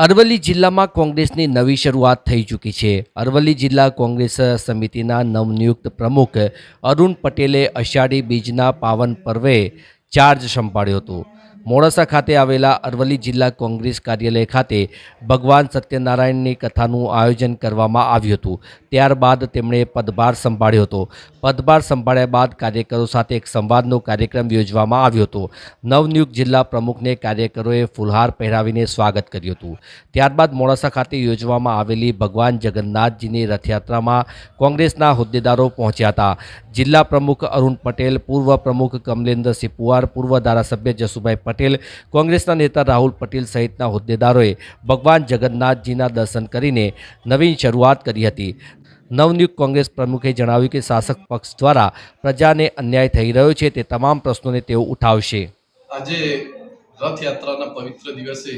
અરવલ્લી જિલ્લામાં કોંગ્રેસની નવી શરૂઆત થઈ ચૂકી છે. અરવલ્લી જિલ્લા કોંગ્રેસ સમિતિના નવનિયુક્ત પ્રમુખ અરુણ પટેલે અષાઢી બીજના પાવન પર્વે ચાર્જ સંભાળ્યો હતો. મોડાસા ખાતે આવેલા અરવલ્લી જિલ્લા કોંગ્રેસ કાર્યાલય ખાતે ભગવાન સત્યનારાયણની કથાનું આયોજન કરવામાં આવ્યું હતું. ત્યારબાદ તેમણે પદભાર સંભાળ્યો હતો. પદભાર સંભાળ્યા બાદ કાર્યકરો સાથે એક સંવાદનો કાર્યક્રમ યોજવામાં આવ્યો હતો. નવનિયુક્ત જિલ્લા પ્રમુખને કાર્યકરોએ ફુલહાર પહેરાવીને સ્વાગત કર્યું હતું. ત્યારબાદ મોડાસા ખાતે યોજવામાં આવેલી ભગવાન જગન્નાથજીની રથયાત્રામાં કોંગ્રેસના હોદ્દેદારો પહોંચ્યા હતા. જિલ્લા પ્રમુખ અરુણ પટેલ, પૂર્વ પ્રમુખ કમલેન્દ્ર સિપુવાર, પૂર્વ ધારાસભ્ય જસુભાઈ પટેલ કોંગ્રેસના નેતા રાહુલ પટેલ સહિતના હોદ્દેદારોએ ભગવાન જગન્નાથજીના દર્શન કરીને નવીન શરૂઆત કરી હતી. નવનિયુક્ત કોંગ્રેસ પ્રમુખે જણાવ્યું કે શાસક પક્ષ દ્વારા પ્રજાને અન્યાય થઈ રહ્યો છે તે તમામ પ્રશ્નોને તેઓ ઉઠાવશે. આજે રથયાત્રાના પવિત્ર દિવસે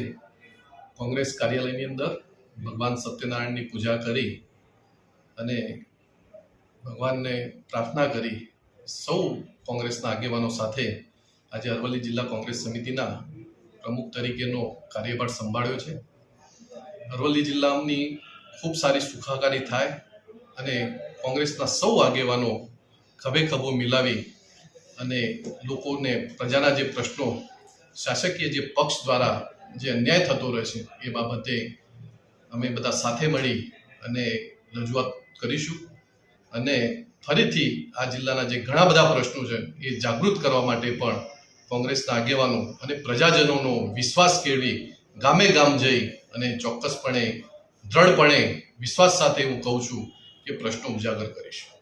કોંગ્રેસ કાર્યાલયની અંદર ભગવાન સત્યનારાયણની પૂજા કરી અને ભગવાનને પ્રાર્થના કરી સૌ કોંગ્રેસના આગેવાનો સાથે આજે અરવલ્લી જિલ્લા કોંગ્રેસ સમિતિના પ્રમુખ તરીકેનો કાર્યભાર સંભાળ્યો છે. અરવલ્લી જિલ્લાની ખૂબ સારી સુખાકારી થાય અને કોંગ્રેસના સૌ આગેવાનો ખભે ખભો મિલાવી અને લોકોને પ્રજાના જે પ્રશ્નો, શાસકીય જે પક્ષ દ્વારા જે અન્યાય થતો રહે છે, એ બાબતે અમે બધા સાથે મળી અને રજૂઆત કરીશું અને ફરીથી આ જિલ્લાના જે ઘણા બધા પ્રશ્નો છે, એ જાગૃત કરવા માટે પણ કોંગ્રેસના આગેવાનો અને પ્રજાજનોનો વિશ્વાસ કેળવી ગામે ગામ જઈ અને ચોક્કસપણે, દ્રઢપણે વિશ્વાસ સાથે હું કહું છું કે પ્રશ્નો ઉજાગર કરીશું.